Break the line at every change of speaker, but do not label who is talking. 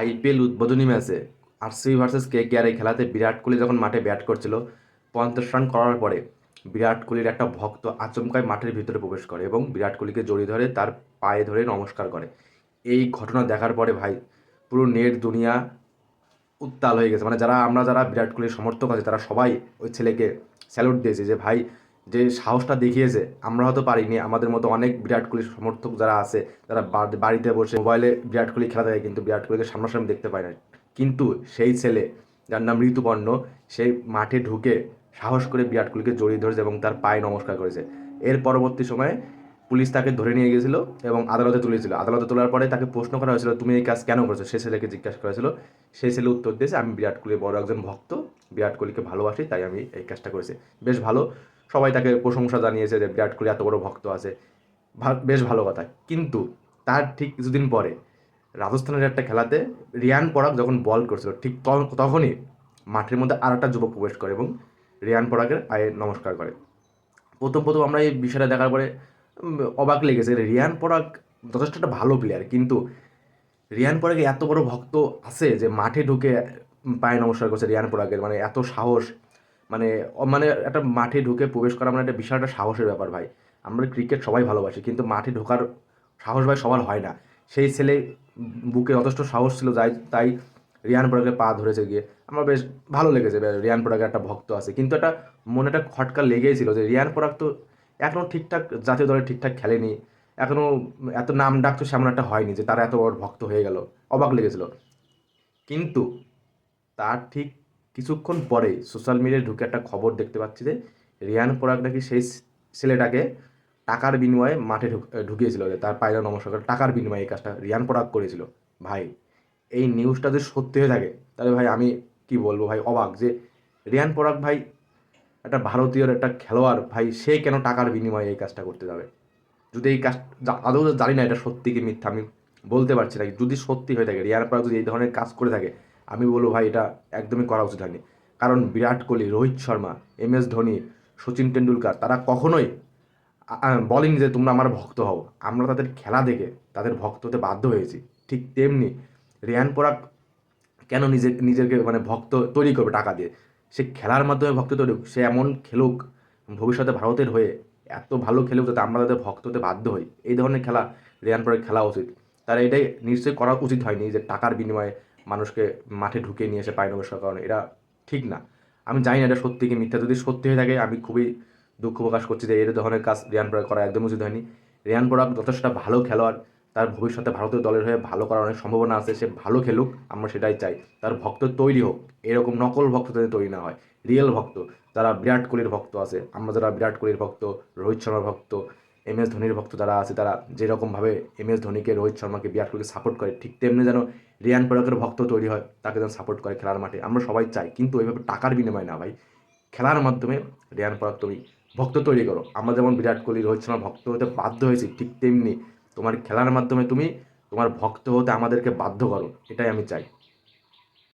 IPL উদ্বোধনী ম্যাচে RCB versus কে কে আর এই খেলাতে বিরাট কোহলি যখন মাঠে ব্যাট করছিল, পঞ্চাশ রান করার পরে বিরাট কোহলির একটা ভক্ত আচমকায় মাঠের ভিতরে প্রবেশ করে এবং বিরাট কোহলিকে জড়িয়ে ধরে তার পায়ে ধরে নমস্কার করে। এই ঘটনা দেখার পরে ভাই পুরো নেট দুনিয়া উত্তাল হয়ে গেছে। মানে যারা, আমরা যারা বিরাট কোহলির সমর্থক আছে, তারা সবাই ওই ছেলেকে স্যালুট দিয়েছে যে, ভাই যে সাহসটা দেখিয়েছে, আমরা হয়তো পারিনি। আমাদের মতো অনেক বিরাট কোহলির সমর্থক যারা আছে বা- বাড়িতে বসে মোবাইলে বিরাট কোহলি খেলা দেখে কিন্তু বিরাট কোহলিকে সামনাসামনি দেখতে পায় না কিন্তু সেই ছেলে যার নাম ঋতুপর্ণ সেই মাঠে ঢুকে সাহস করে বিরাট কোহলিকে জড়িয়ে ধরেছে এবং তার পায়ে নমস্কার করেছে। এর পরবর্তী সময়ে পুলিশ তাকে ধরে নিয়ে গেছিল এবং আদালতে তুলেছিল। আদালতে তোলার পরে তাকে প্রশ্ন করা হয়েছিল, তুমি এই কাজ কেন করেছ? সে ছেলেকে জিজ্ঞাসা করেছিল সেই ছেলে উত্তর দিয়েছে, আমি বিরাট কোহলির বড় একজন ভক্ত। বিরাট কোহলিকে ভালোবাসি, তাই আমি এই কাজটা করেছি। বেশ ভালো। সবাই তাকে প্রশংসা জানিয়েছে যে বিরাট কোহলি এত বড় ভক্ত আছে। বেশ ভালো কথা। কিন্তু তার ঠিক কিছুদিন পরে রাজস্থানের একটা খেলাতে রিয়ান পরাগ যখন বল করছিল, ঠিক তখনই মাঠের মধ্যে আর একটা যুবক প্রবেশ করে এবং রিয়ান পরাগের পায়ে নমস্কার করে। প্রথম প্রথম আমরা এই বিষয়টা দেখার পরে অবাক লেগেছে রিয়ান পরাগ যথেষ্ট একটা ভালো প্লেয়ার কিন্তু রিয়ান পরাগে এত বড় ভক্ত আছে যে মাঠে ঢুকে পায়ে নমস্কার করছে রিয়ান পরাগের মানে এত সাহস। মানে মানে একটা মাঠে ঢুকে প্রবেশ করা মানে একটা বিশাল একটা সাহসের ব্যাপার ভাই। আমরা ক্রিকেট সবাই ভালোবাসি, কিন্তু মাঠে ঢোকার সাহস ভাই সবার হয় না। সেই ছেলে বুকে যথেষ্ট সাহস ছিল, যাই, তাই রিয়ান পরাগের পা ধরেছে গিয়ে। আমার বেশ ভালো লেগেছে রিয়ান পরাগের একটা ভক্ত আছে। কিন্তু একটা মনে একটা খটকা লেগেই ছিল যে, রিয়ান পরাগ তো এখনও ঠিকঠাক জাতীয় দলে ঠিকঠাক খেলেনি। এখনও এত নাম ডাক তো সেমন একটা হয়নি যে, তারা এত বড় ভক্ত হয়ে গেল। অবাক লেগেছিল। কিন্তু তার ঠিক কিছুক্ষণ পরেই সোশ্যাল মিডিয়ায় ঢুকে একটা খবর দেখতে পাচ্ছি যে রিয়ান পরাগ নাকি সেই ছেলেটাকে টাকার বিনিময়ে মাঠে ঢুক- ঢুকিয়েছিল যে তার পায়রা নমস্কার টাকার বিনিময়ে এই কাজটা রিয়ান পরাগ করেছিল। ভাই, এই নিউজটা যদি সত্যি হয়ে থাকে, তাহলে ভাই আমি কি বলব ভাই, অবাক যে রিয়ান পরাগ ভাই একটা ভারতীয়র একটা খেলোয়াড়, ভাই সে কেন টাকার বিনিময়ে এই কাজটা করতে যাবে? যদি এই কাজ আদৌ জানি না এটা সত্যি কি মিথ্যা, আমি বলতে পারছি না। যদি সত্যি হয়ে থাকে, রিয়ান পরাগ যদি এই ধরনের কাজ করে থাকে আমি বলব ভাই, এটা একদমই করা উচিত হয়নি। কারণ বিরাট কোহলি, রোহিত শর্মা, এম এস ধোনি, সচিন টেন্ডুলকার তারা কখনোই বলেনি যে তোমরা আমার ভক্ত হও। আমরা তাদের খেলা দেখে তাদের ভক্ত হতে বাধ্য হয়েছি। ঠিক তেমনি রিয়ান পরাগ কেন নিজে, নিজেকে মানে ভক্ত তৈরি করবে টাকা দিয়ে? সে খেলার মাধ্যমে ভক্ত তৈরি সে এমন খেলুক ভবিষ্যতে ভারতের হয়ে, এত ভালো খেলুক যাতে আমরা তাদের ভক্ত হতে বাধ্য হই। এই ধরনের খেলা রিয়ান পরাগ খেলা উচিত। তারা এটাই নিশ্চয়ই করা উচিত হয়নি যে টাকার বিনিময়ে মানুষকে মাঠে ঢুকিয়ে নিয়ে এসে পায় নমস্কার কারণে এটা ঠিক না। আমি জানি না এটা সত্যি কি মিথ্যা। যদি সত্যি হয়ে থাকে, আমি খুবই দুঃখ প্রকাশ করছি যে এই ধরনের কাজ রিয়ান পরাগ করা একদম উচিত হয়নি। রিয়ান পরাগ যথেষ্ট ভালো খেলোয়াড়। তার ভবিষ্যতে ভারতীয় দলের হয়ে ভালো করার অনেক সম্ভাবনা আছে। সে ভালো খেলুক, আমরা সেটাই চাই। তার ভক্ত তৈরি হোক, এরকম নকল ভক্ত যাতে তৈরি না হয়, রিয়েল ভক্ত, যারা বিরাট কোহলির ভক্ত আছে, আমরা যারা বিরাট কোহলির ভক্ত, রোহিত শর্মার ভক্ত এম এস ধোনির ভক্ত যারা আছে, তারা যেরকমভাবে এম এস ধোনিকে, রোহিত শর্মাকে, বিরাট কোহলিকে সাপোর্ট করে, ঠিক তেমনি যেন রিয়ান পরাগের ভক্ত তৈরি হয়, তাকে যেন সাপোর্ট করে খেলার মাঠে। আমরা সবাই চাই, কিন্তু ওইভাবে টাকার বিনিময় না ভাই। খেলার মাধ্যমে রিয়ান পরাগ তুমি ভক্ত তৈরি করো। আমরা যেমন বিরাট কোহলি, রোহিত শর্মা ভক্ত হতে বাধ্য হয়েছি, ঠিক তেমনি তোমার খেলার মাধ্যমে তুমি তোমার ভক্ত হতে আমাদেরকে বাধ্য করো, এটাই আমি চাই।